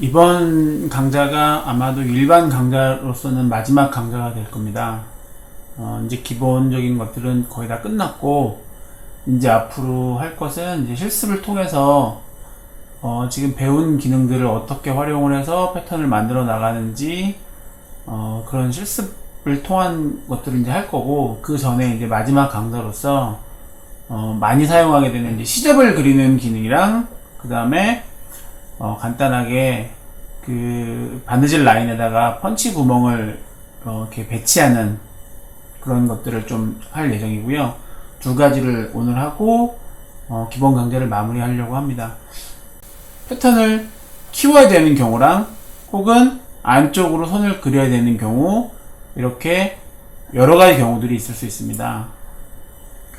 이번 강좌가 아마도 일반 강좌로서는 마지막 강좌가 될 겁니다. 어, 이제 기본적인 것들은 거의 다 끝났고, 이제 앞으로 할 것은 이제 실습을 통해서 어, 지금 배운 기능들을 어떻게 활용을 해서 패턴을 만들어 나가는지 어, 그런 실습을 통한 것들을 이제 할 거고 그 전에 이제 마지막 강좌로서 어, 많이 사용하게 되는 이제 시접을 그리는 기능이랑 그 다음에 어, 간단하게 그 바느질 라인에다가 펀치 구멍을 어, 이렇게 배치하는 그런 것들을 좀 할 예정이고요. 두 가지를 오늘 하고 어, 기본 강좌를 마무리하려고 합니다. 패턴을 키워야 되는 경우랑 혹은 안쪽으로 선을 그려야 되는 경우 이렇게 여러 가지 경우들이 있을 수 있습니다.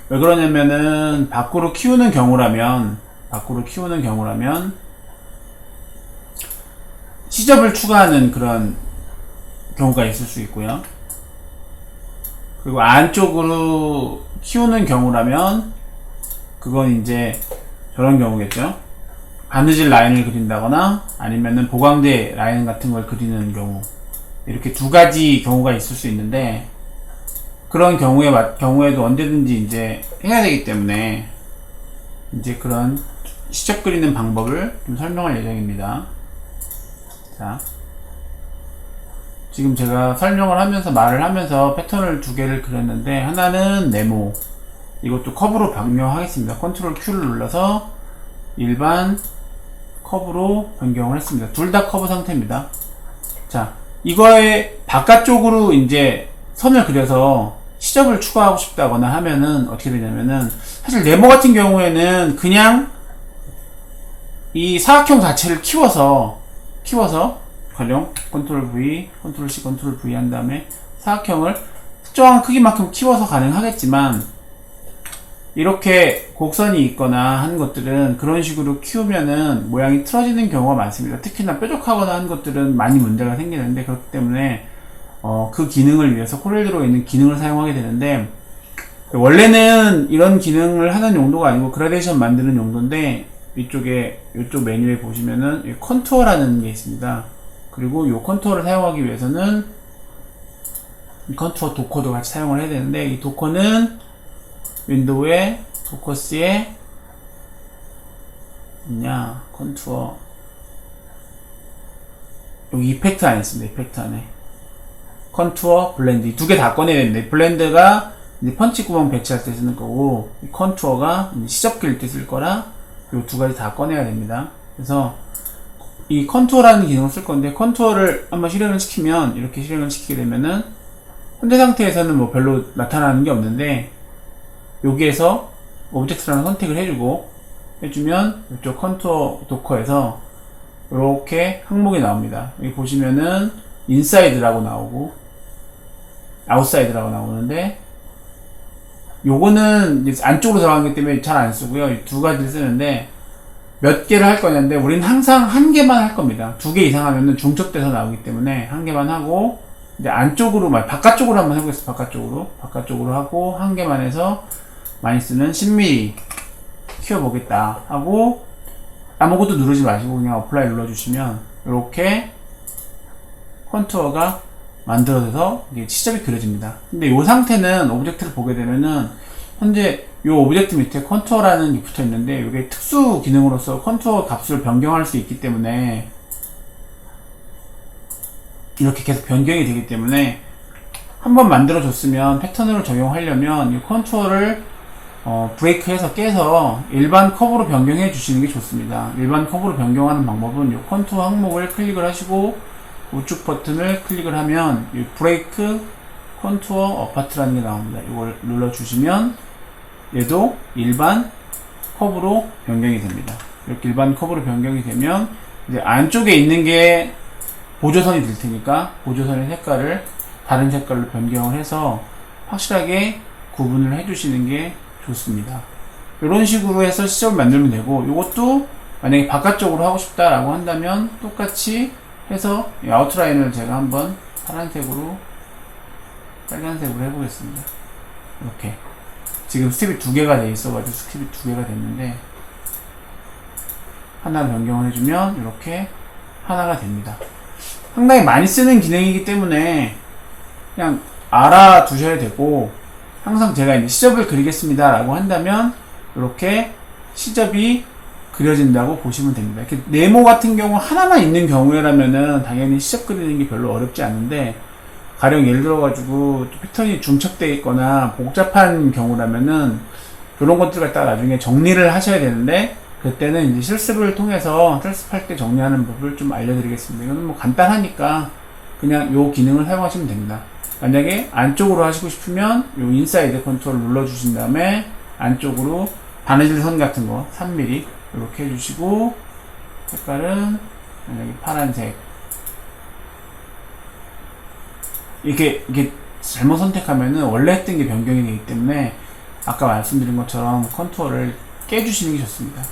왜 그러냐면은 밖으로 키우는 경우라면 밖으로 키우는 경우라면 시접을 추가하는 그런 경우가 있을 수 있고요. 그리고 안쪽으로 키우는 경우라면 그건 이제 저런 경우겠죠. 바느질 라인을 그린다거나 아니면은 보강대 라인 같은 걸 그리는 경우 이렇게 두 가지 경우가 있을 수 있는데 그런 경우에 마- 경우에도 언제든지 이제 해야 되기 때문에 이제 그런 시접 그리는 방법을 좀 설명할 예정입니다. 자, 지금 제가 설명을 하면서 말을 하면서 패턴을 두 개를 그렸는데 하나는 네모 이것도 커브로 변경하겠습니다. 컨트롤 Q를 눌러서 일반 커브로 변경을 했습니다. 둘 다 커브 상태입니다. 자, 이거의 바깥쪽으로 이제 선을 그려서 시접을 추가하고 싶다거나 하면은 어떻게 되냐면은 사실 네모 같은 경우에는 그냥 이 사각형 자체를 키워서 키워서 가령 컨트롤 V, 컨트롤 C, 컨트롤 V 한 다음에 사각형을 특정한 크기만큼 키워서 가능하겠지만 이렇게 곡선이 있거나 한 것들은 그런 식으로 키우면은 모양이 틀어지는 경우가 많습니다. 특히나 뾰족하거나 한 것들은 많이 문제가 생기는데 그렇기 때문에 어, 그 기능을 위해서 코렐드로에 있는 기능을 사용하게 되는데 원래는 이런 기능을 하는 용도가 아니고 그라데이션 만드는 용도인데 이쪽에 이쪽 메뉴에 보시면은 이 컨투어라는 게 있습니다. 그리고 이 컨투어를 사용하기 위해서는 이 컨투어 도커도 같이 사용을 해야 되는데 이 도커는 윈도우에 포커스에 있냐 컨투어. 여기 이펙트 안에 있습니다 이펙트 안에. 컨투어 블렌드. 두 개 다 꺼내야 되는데 블렌드가 이제 펀치 구멍 배치할 때 쓰는 거고 이 컨투어가 이제 시접 그릴 때쓸 거라 이 두 가지 다 꺼내야 됩니다 그래서 이 컨투어라는 기능을 쓸 건데 컨투어를 한번 실행을 시키면 이렇게 실행을 시키게 되면은 현재 상태에서는 뭐 별로 나타나는 게 없는데 여기에서 오브젝트라는 선택을 해주고 해주면 이쪽 컨투어 도커에서 이렇게 항목이 나옵니다. 여기 보시면은 인사이드라고 나오고 아웃사이드라고 나오는데 요거는 안쪽으로 들어가기 때문에 잘 안 쓰고요. 이두 가지를 쓰는데 몇 개를 할 거냐인데 우리는 항상 한 개만 할 겁니다. 두 개 이상 하면은 중첩돼서 나오기 때문에 한 개만 하고 이제 안쪽으로 말 바깥쪽으로 한번 해보겠습니다. 바깥쪽으로 바깥쪽으로 하고 한 개만 해서 많이 쓰는 10mm 키워보겠다 하고 아무것도 누르지 마시고 그냥 어플라이 눌러주시면 이렇게 컨투어가 만들어져서 이게 시접이 그려집니다. 근데 이 상태는 오브젝트를 보게 되면은 현재 이 오브젝트 밑에 컨투어라는 게 붙어 있는데 이게 특수 기능으로서 컨투어 값을 변경할 수 있기 때문에 이렇게 계속 변경이 되기 때문에 한번 만들어 줬으면 패턴으로 적용하려면 이 컨투어를 어, 브레이크해서 깨서 일반 컵으로 변경해 주시는 게 좋습니다. 일반 컵으로 변경하는 방법은 이 컨투어 항목을 클릭을 하시고 우측 버튼을 클릭을 하면 이 브레이크 컨투어 어파트라는 게 나옵니다. 이걸 눌러주시면 얘도 일반 컵으로 변경이 됩니다. 이렇게 일반 컵으로 변경이 되면 이제 안쪽에 있는 게 보조선이 될 테니까 보조선의 색깔을 다른 색깔로 변경을 해서 확실하게 구분을 해주시는 게 좋습니다. 이런 식으로 해서 시접을 만들면 되고 이것도 만약에 바깥쪽으로 하고 싶다라고 한다면 똑같이 해서 이 아웃라인을 제가 한번 파란색으로 빨간색으로 해보겠습니다. 이렇게 지금 스텝이 두 개가 돼 있어가지고 스텝이 두 개가 됐는데 하나 변경을 해주면 이렇게 하나가 됩니다. 상당히 많이 쓰는 기능이기 때문에 그냥 알아두셔야 되고 항상 제가 이제 시접을 그리겠습니다 라고 한다면 이렇게 시접이 그려진다고 보시면 됩니다. 이렇게 네모 같은 경우 하나만 있는 경우라면은 당연히 시접 그리는 게 별로 어렵지 않은데 가령 예를 들어가지고 또 패턴이 중첩되어 있거나 복잡한 경우라면은 이런 것들 갖다가 나중에 정리를 하셔야 되는데 그때는 이제 실습을 통해서 실습할 때 정리하는 법을 좀 알려드리겠습니다. 이거는 뭐 간단하니까 그냥 요 기능을 사용하시면 됩니다. 만약에 안쪽으로 하시고 싶으면 요 인사이드 컨트롤 눌러주신 다음에 안쪽으로 바느질 선 같은 거 3mm 이렇게 해주시고 색깔은 만약에 파란색 이렇게 이게 잘못 선택하면은 원래 했던 게 변경이 되기 때문에 아까 말씀드린 것처럼 컨투어를 깨주시는 게 좋습니다.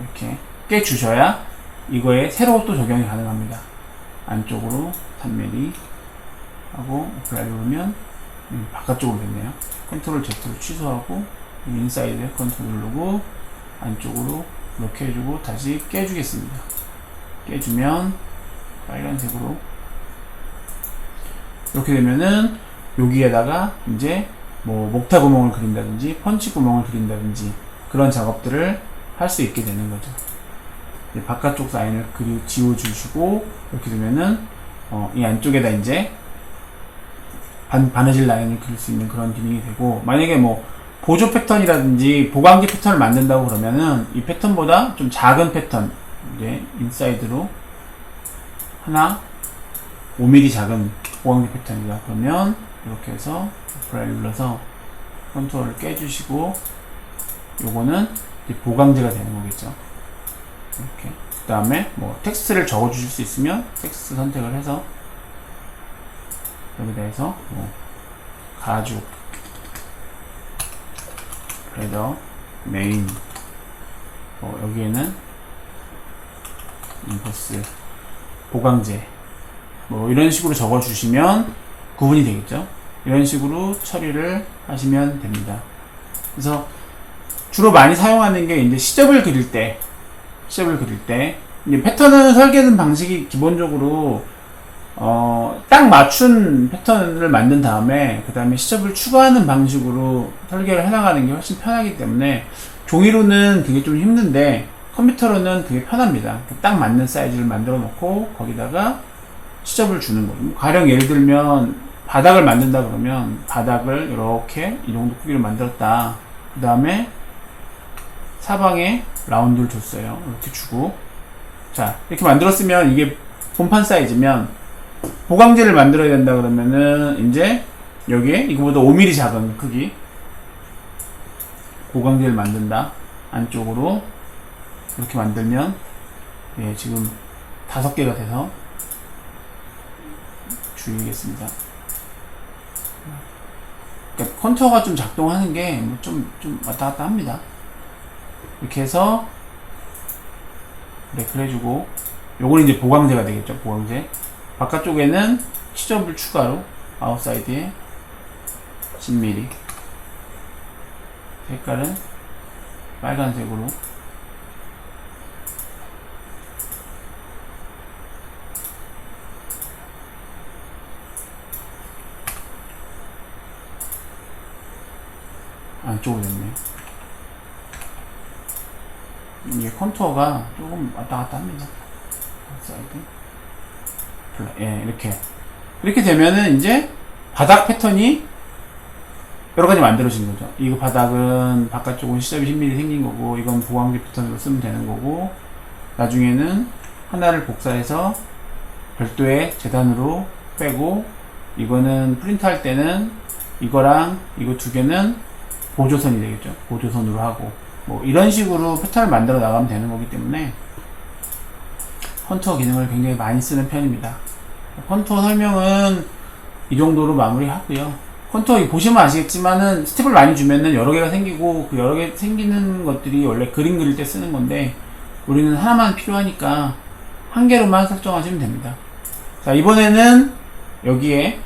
이렇게 깨주셔야 이거에 새로 또 적용이 가능합니다. 안쪽으로 3mm 하고 어플라이 누르면 음, 바깥쪽으로 됐네요. 컨트롤 Z로 취소하고 인사이드 컨트롤 누르고 안쪽으로 이렇게 해주고 다시 깨주겠습니다. 깨주면 빨간색으로 이렇게 되면은 여기에다가 이제 뭐 목타 구멍을 그린다든지 펀치 구멍을 그린다든지 그런 작업들을 할 수 있게 되는 거죠. 바깥쪽 라인을 그리 지워주시고 이렇게 되면은 어, 이 안쪽에다 이제 반, 바느질 라인을 그릴 수 있는 그런 기능이 되고 만약에 뭐 보조 패턴이라든지 보강기 패턴을 만든다고 그러면은 이 패턴보다 좀 작은 패턴 이제 인사이드로 하나 5mm 작은 보강기 패턴이다 그러면 이렇게 해서 플라이 눌러서 컨트롤을 깨주시고 요거는 보강제가 되는 거겠죠. 이렇게. 그 다음에 뭐 텍스트를 적어 주실 수 있으면 텍스트 선택을 해서 여기다 해서 뭐그 래서 메인. 뭐 여기에는 인버스 보강제. 뭐 이런 식으로 적어 주시면 구분이 되겠죠? 이런 식으로 처리를 하시면 됩니다. 그래서 주로 많이 사용하는 게 이제 시접을 그릴 때 시접을 그릴 때 패턴을 설계하는 방식이 기본적으로 어, 딱 맞춘 패턴을 만든 다음에 그 다음에 시접을 추가하는 방식으로 설계를 해나가는 게 훨씬 편하기 때문에 종이로는 그게 좀 힘든데 컴퓨터로는 그게 편합니다. 딱 맞는 사이즈를 만들어 놓고 거기다가 시접을 주는 거예요. 뭐 가령 예를 들면 바닥을 만든다 그러면 바닥을 이렇게 이 정도 크기로 만들었다. 그 다음에 사방에 라운드를 줬어요. 이렇게 주고 자 이렇게 만들었으면 이게 본판 사이즈면 보강제를 만들어야 된다 그러면은 이제 여기에 이거보다 5mm 작은 크기 보강제를 만든다 안쪽으로 이렇게 만들면 예 지금 다섯 개가 돼서 줄이겠습니다. 그러니까 컨투어가 좀 작동하는 게뭐좀좀 왔다 갔다 합니다. 이렇게 해서 네 그래주고 요거는 이제 보강제가 되겠죠 보강제 바깥쪽에는 시접을 추가로 아웃사이드에 10mm 색깔은 빨간색으로. 안쪽으로 됐네. 이게 컨투어가 조금 왔다 갔다 합니다. 사이드. 플라- 예 이렇게. 이렇게 되면은 이제 바닥 패턴이 여러 가지 만들어진 거죠. 이거 바닥은 바깥쪽은 시접이 10mm 생긴 거고 이건 보강기 패턴으로 쓰면 되는 거고 나중에는 하나를 복사해서 별도의 재단으로 빼고 이거는 프린트 할 때는 이거랑 이거 두 개는 보조선이 되겠죠. 보조선으로 하고. 뭐 이런 식으로 패턴을 만들어 나가면 되는 거기 때문에 컨투어 기능을 굉장히 많이 쓰는 편입니다. 컨투어 설명은 이 정도로 마무리하고요. 컨투어 보시면 아시겠지만은 스텝을 많이 주면은 여러 개가 생기고 그 여러 개 생기는 것들이 원래 그림 그릴 때 쓰는 건데 우리는 하나만 필요하니까 한 개로만 설정하시면 됩니다. 자 이번에는 여기에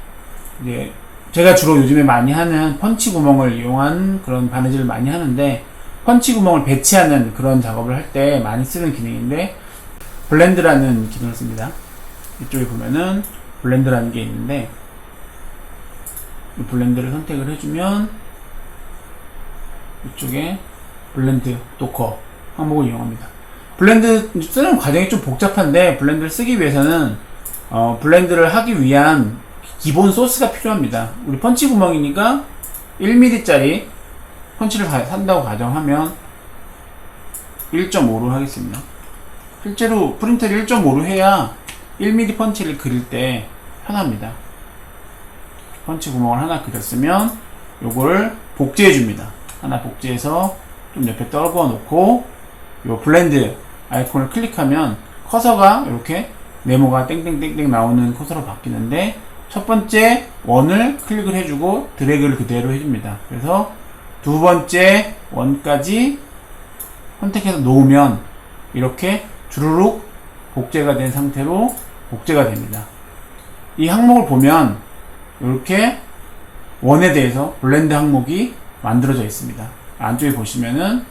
이제 제가 주로 요즘에 많이 하는 펀치 구멍을 이용한 그런 바느질을 많이 하는데 펀치 구멍을 배치하는 그런 작업을 할 때 많이 쓰는 기능인데 블렌드라는 기능을 씁니다. 이쪽에 보면은 블렌드라는 게 있는데 이 블렌드를 선택을 해주면 이쪽에 블렌드 도커 항목을 이용합니다. 블렌드 쓰는 과정이 좀 복잡한데 블렌드를 쓰기 위해서는 어, 블렌드를 하기 위한 기본 소스가 필요합니다. 우리 펀치 구멍이니까 1mm짜리 펀치를 가- 산다고 가정하면 1.5로 하겠습니다. 실제로 프린터를 1.5로 해야 1mm 펀치를 그릴 때 편합니다. 펀치 구멍을 하나 그렸으면 요거를 복제해 줍니다. 하나 복제해서 좀 옆에 떨궈 놓고 요 블렌드 아이콘을 클릭하면 커서가 이렇게 네모가 땡땡땡땡 나오는 커서로 바뀌는데 첫 번째 원을 클릭을 해주고 드래그를 그대로 해줍니다. 그래서 두 번째 원까지 선택해서 놓으면 이렇게 주르륵 복제가 된 상태로 복제가 됩니다. 이 항목을 보면 이렇게 원에 대해서 블렌드 항목이 만들어져 있습니다. 안쪽에 보시면은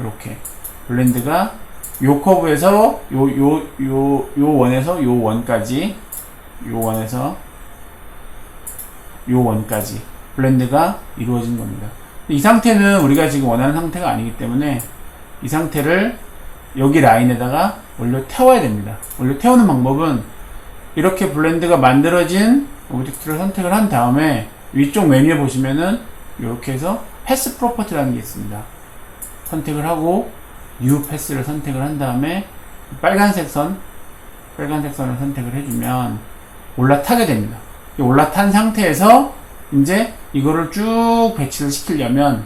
이렇게 블렌드가 요 커브에서 요 요 요 요 원에서 요 원까지 요 원에서 요 원까지 블렌드가 이루어진 겁니다. 이 상태는 우리가 지금 원하는 상태가 아니기 때문에 이 상태를 여기 라인에다가 올려 태워야 됩니다. 올려 태우는 방법은 이렇게 블렌드가 만들어진 오브젝트를 선택을 한 다음에 위쪽 메뉴에 보시면은 이렇게 해서 패스 프로퍼티라는 게 있습니다. 선택을 하고 뉴 패스를 선택을 한 다음에 빨간색 선 빨간색 선을 선택을 해주면 올라타게 됩니다. 이 올라탄 상태에서 이제 이거를 쭉 배치를 시키려면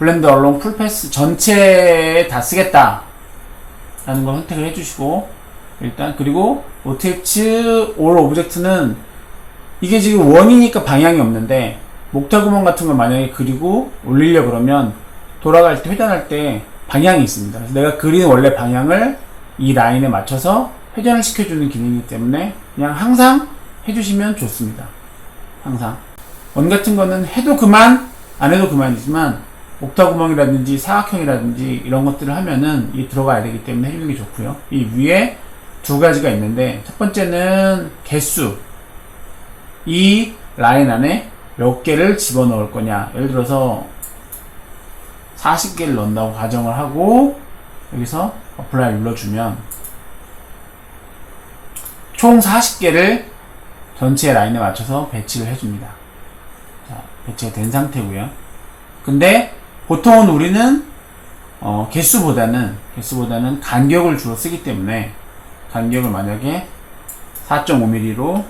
블렌드 얼롱 풀패스 전체에 다 쓰겠다 라는 걸 선택을 해주시고 일단 그리고 OTX 올 오브젝트는 이게 지금 원이니까 방향이 없는데 목타 구멍 같은 걸 만약에 그리고 올리려 그러면 돌아갈 때 회전할 때 방향이 있습니다. 그래서 내가 그린 원래 방향을 이 라인에 맞춰서 회전을 시켜주는 기능이기 때문에 그냥 항상 해주시면 좋습니다. 항상 원 같은 거는 해도 그만 안 해도 그만이지만 옥타 구멍이라든지 사각형이라든지 이런 것들을 하면은 이 들어가야 되기 때문에 해주는 게 좋고요. 이 위에 두 가지가 있는데 첫 번째는 개수 이 라인 안에 몇 개를 집어넣을 거냐 예를 들어서 40개를 넣는다고 가정을 하고 여기서 어플라이 눌러주면 총 40개를 전체 라인에 맞춰서 배치를 해줍니다. 자, 배치가 된 상태고요. 근데 보통은 우리는 어, 개수보다는 개수보다는 간격을 주로 쓰기 때문에 간격을 만약에 4.5mm로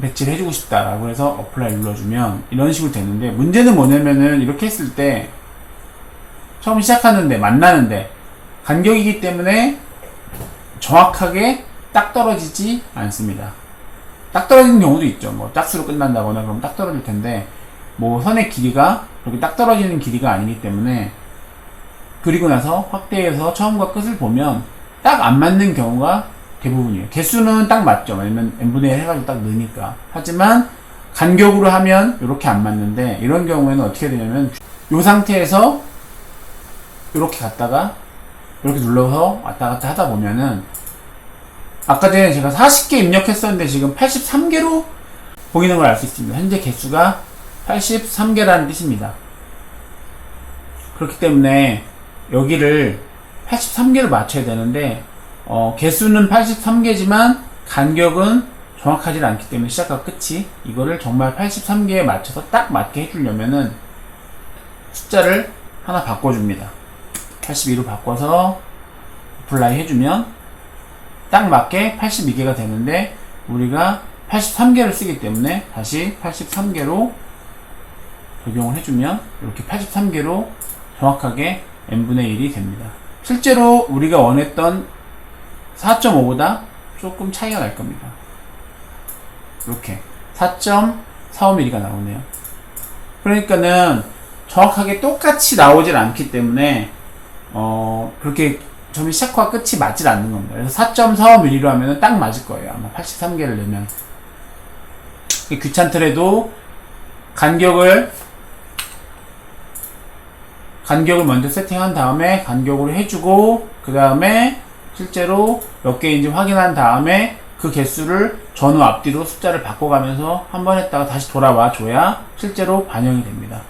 배치를 해주고 싶다라고 해서 어플라이 눌러주면 이런 식으로 되는데 문제는 뭐냐면은 이렇게 했을 때 처음 시작하는데 만나는데 간격이기 때문에 정확하게 딱 떨어지지 않습니다. 딱 떨어지는 경우도 있죠. 뭐 짝수로 끝난다거나 그럼 딱 떨어질 텐데 뭐 선의 길이가 그렇게 딱 떨어지는 길이가 아니기 때문에 그리고 나서 확대해서 처음과 끝을 보면 딱 안 맞는 경우가 대부분이에요. 개수는 딱 맞죠. 왜냐면 n분의 1 해가지고 딱 넣으니까. 하지만 간격으로 하면 이렇게 안 맞는데 이런 경우에는 어떻게 되냐면 이 상태에서 이렇게 갔다가 이렇게 눌러서 왔다 갔다 하다 보면은 아까 전에 제가 40개 입력했었는데 지금 83개로 보이는 걸 알 수 있습니다. 현재 개수가 83개라는 뜻입니다. 그렇기 때문에 여기를 83개를 맞춰야 되는데 어, 개수는 83개지만 간격은 정확하지 않기 때문에 시작과 끝이 이거를 정말 83개에 맞춰서 딱 맞게 해주려면은 숫자를 하나 바꿔줍니다. 82로 바꿔서 어플라이 해주면 딱 맞게 82개가 되는데 우리가 83개를 쓰기 때문에 다시 83개로 적용을 해주면 이렇게 83개로 정확하게 n분의 1이 됩니다. 실제로 우리가 원했던 4.5보다 조금 차이가 날 겁니다. 이렇게 4.45mm가 나오네요. 그러니까는 정확하게 똑같이 나오질 않기 때문에 어 그렇게 점이 시작과 끝이 맞질 않는 겁니다. 그래서 4.45mm로 하면 딱 맞을 거예요. 아마 83개를 넣으면 귀찮더라도 간격을 간격을 먼저 세팅한 다음에 간격으로 해주고 그 다음에 실제로 몇 개인지 확인한 다음에 그 개수를 전후 앞뒤로 숫자를 바꿔가면서 한 번 했다가 다시 돌아와 줘야 실제로 반영이 됩니다.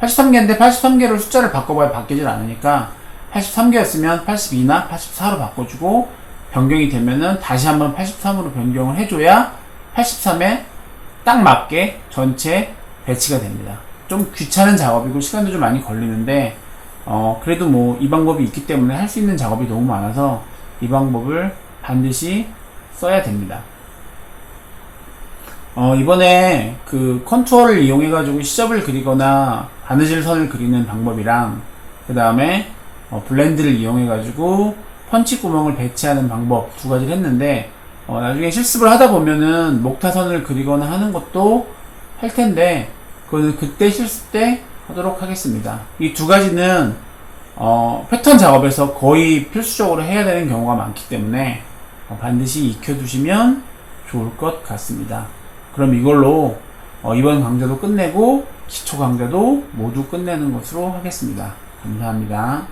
83개인데 83개를 숫자를 바꿔봐야 바뀌질 않으니까 83개였으면 82나 84로 바꿔주고 변경이 되면은 다시 한번 83으로 변경을 해줘야 83에 딱 맞게 전체 배치가 됩니다. 좀 귀찮은 작업이고 시간도 좀 많이 걸리는데 어 그래도 뭐 이 방법이 있기 때문에 할 수 있는 작업이 너무 많아서 이 방법을 반드시 써야 됩니다. 어 이번에 그 컨투어를 이용해 가지고 시접을 그리거나 바느질 선을 그리는 방법이랑 그 다음에 어, 블렌드를 이용해 가지고 펀치 구멍을 배치하는 방법 두 가지를 했는데 어, 나중에 실습을 하다 보면은 목타선을 그리거나 하는 것도 할 텐데 그거는 그때 실습 때 하도록 하겠습니다. 이 두 가지는 어, 패턴 작업에서 거의 필수적으로 해야 되는 경우가 많기 때문에 어, 반드시 익혀두시면 좋을 것 같습니다. 그럼 이걸로 어, 이번 강좌도 끝내고 기초 강좌도 모두 끝내는 것으로 하겠습니다. 감사합니다.